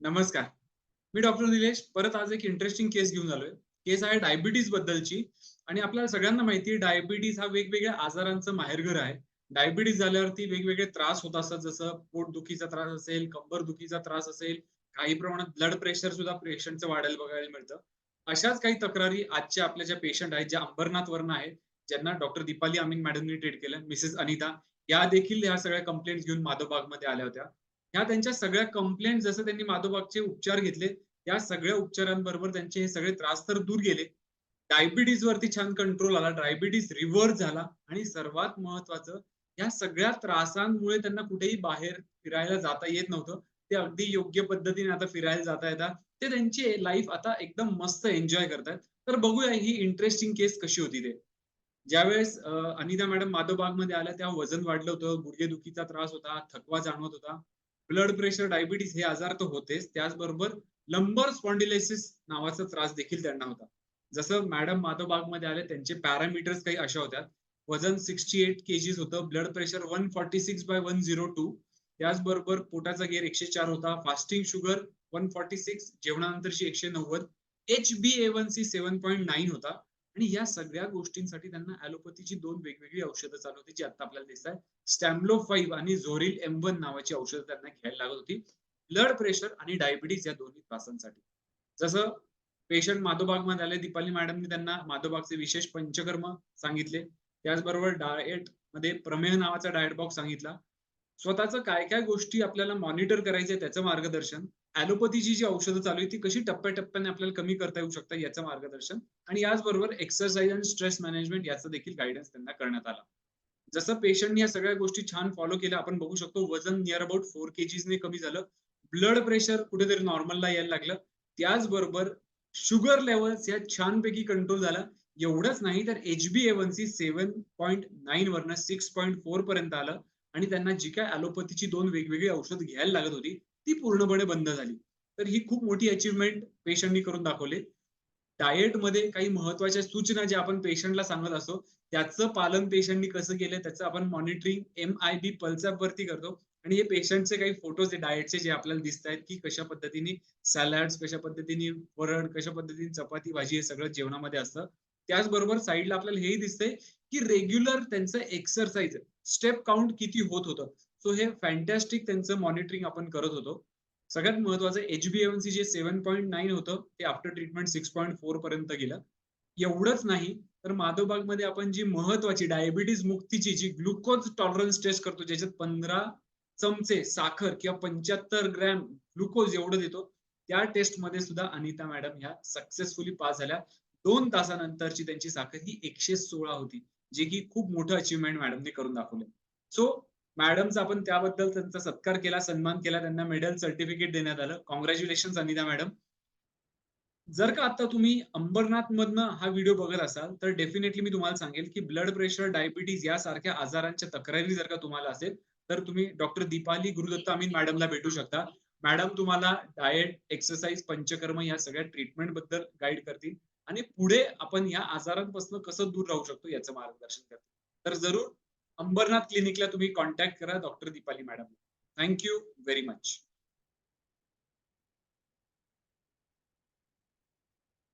नमस्कार. मी डॉक्टर निलेश परत आज एक इंटरेस्टिंग केस घेऊन आलोय. केस आहे डायबिटीज बद्दलची आणि आपल्याला सगळ्यांना माहिती आहे डायबिटीज हा वेगवेगळ्या आजारांचं माहेरघर आहे. डायबिटीज झाल्यावरती वेगवेगळे त्रास होत असतात जसं पोटदुखीचा त्रास असेल कंबर दुखीचा त्रास असेल काही प्रमाणात ब्लड प्रेशर सुद्धा पेशंटचं वाढायला बघायला मिळतं. अशाच काही तक्रारी आजच्या आपल्या ज्या पेशंट आहेत ज्या अंबरनाथ वरनं आहेत ज्यांना डॉक्टर दीपाली अमीन मॅडमनी ट्रीट केलं मिसेस अनिता या देखील ह्या सगळ्या कंप्लेंट घेऊन माधवबागमध्ये आल्या होत्या. ह्या त्यांच्या सगळ्या कंप्लेंट जसं त्यांनी माधोबागचे उपचार घेतले या सगळ्या उपचारांबरोबर त्यांचे हे सगळे त्रास तर दूर गेले. डायबिटीज वरती छान कंट्रोल आला डायबिटीज रिव्हर्स झाला आणि सर्वात महत्वाचं या सगळ्या त्रासांमुळे त्यांना कुठेही बाहेर फिरायला जाता येत नव्हतं. ते अगदी योग्य पद्धतीने आता फिरायला जाता येतात. ते त्यांची लाईफ आता एकदम मस्त एन्जॉय करतात. तर बघूया ही इंटरेस्टिंग केस कशी होती ते. ज्यावेळेस अनिता मॅडम माधवबागमध्ये आल्या तेव्हा वजन वाढलं होतं गुडघेदुखीचा त्रास होता थकवा जाणवत होता. ब्लड प्रेशर डायबिटीस हे आजार तर होतेच. त्याचबरोबर लंबर स्पॉन्डिलायसिस नावाचा त्रास देखील त्यांना होता. जसं मॅडम माधवबागमध्ये आले त्यांचे पॅरामीटर्स काही अशा होत्या. वजन सिक्स्टी एट केजीज होतं blood pressure one forty six by one zero two त्याचबरोबर पोटाचा गेअर एकशे चार होता fasting sugar one forty six जेवणानंतरची एकशे नव्वद. H B A one C seven point nine होता. आणि या सगळ्या गोष्टींसाठी त्यांना ॲलोपॅथीची दोन वेगवेगळी औषधं चालू होती जी आता आपल्याला दिसत आहे स्टॅम्लो फाईव्ह आणि झोरिल एम वन नावाची औषधं त्यांना घ्यायला लागत होती. ब्लड प्रेशर आणि डायबिटीज या दोन्ही त्रासांसाठी. जसं पेशंट माधोबागमध्ये आले दीपाली मॅडमने त्यांना माधोबागचे विशेष पंचकर्म सांगितले. त्याचबरोबर डाएटमध्ये प्रमेह नावाचा डाएट बॉक्स सांगितला. स्वतःच काय काय गोष्टी आपल्याला मॉनिटर करायचे त्याचं मार्गदर्शन. ॲलोपॅथीची जी औषधं चालू आहे ती कशी टप्प्याटप्प्याने आपल्याला कमी करता येऊ शकतात याचं मार्गदर्शन. आणि याचबरोबर एक्सरसाइज आणि स्ट्रेस मॅनेजमेंट याचं देखील गायडन्स त्यांना करण्यात आला. जसं पेशंटने या सगळ्या गोष्टी छान फॉलो केल्या आपण बघू शकतो वजन नियर अबाउट फोर केजीजने कमी झालं. ब्लड प्रेशर कुठेतरी नॉर्मलला यायला लागलं. त्याचबरोबर शुगर लेवल्स या छानपैकी कंट्रोल झाला. एवढंच नाही तर H B A one one C seven point nine वरनं सिक्स पॉईंट फोर पर्यंत आलं. आणि त्यांना जी काय ॲलोपॅथीची दोन वेगवेगळी औषध घ्यायला लागत होती ती पूर्णपणे बंद झाली. तर ही खूप मोठी अचीवमेंट पेशंटनी करून दाखवली. डाएटमध्ये काही महत्त्वाच्या सूचना ज्या आपण पेशंटला सांगत असतो त्याचं पालन पेशंटनी कसं केलं त्याचं आपण monitoring M I B pulse up वरती करतो. आणि हे पेशंटचे काही फोटोज डाएटचे जे आपल्याला दिसत आहेत की कशा पद्धतीने सॅलड कशा पद्धतीने वरण कशा पद्धतीने चपाती भाजी हे सगळं जेवणामध्ये असतं. त्याचबरोबर साईडला आपल्याला हेही दिसतंय की रेग्युलर त्यांचं एक्सरसाइज स्टेप काउंट किती होत होतं. सो हे फॅन्टॅस्टिक त्यांचं मॉनिटरिंग आपण करत होतो. सगळ्यात महत्वाचं एच बी सी जे सेव्हन पॉईंट नाईन होतं ते after treatment six point four पर्यंत गेलं. एवढंच नाही तर माधवबागमध्ये आपण जी महत्वाची डायबिटीज मुक्तीची जी ग्लुकोज टॉलरन्स टेस्ट करतो ज्याच्यात पंधरा चमचे साखर किंवा पंच्याहत्तर ग्रॅम ग्लुकोज एवढं देतो त्या टेस्टमध्ये सुद्धा अनिता मॅडम ह्या सक्सेसफुली पास झाल्या. दोन तासानंतरची त्यांची साखर ही एकशे सोळा होती जे की खूप मोठं अचीवमेंट मॅडमने करून दाखवलं. सो मॅडमचा आपण त्याबद्दल त्यांचा सत्कार केला सन्मान केला त्यांना मेडल सर्टिफिकेट देण्यात आलं. Congratulation Anita madam. जर का आता तुम्ही अंबरनाथ मधनं हा व्हिडिओ बघत असाल तर डेफिनेटली मी तुम्हाला सांगेल की ब्लड प्रेशर डायबिटीज यासारख्या आजारांच्या तक्रारी जर का तुम्हाला असेल तर तुम्ही डॉक्टर दीपाली गुरुदत्त अमीन मॅडमला भेटू शकता. मॅडम तुम्हाला डाएट एक्सरसाइज पंचकर्म या सगळ्या ट्रीटमेंटबद्दल गाईड करतील. आणि पुढे आपण या आजारांपासून कसं दूर राहू शकतो याचं मार्गदर्शन करतील. तर जरूर अंबरनाथ क्लिनिकला तुम्ही कॉन्टॅक्ट करा doctor Deepali madam thank you very much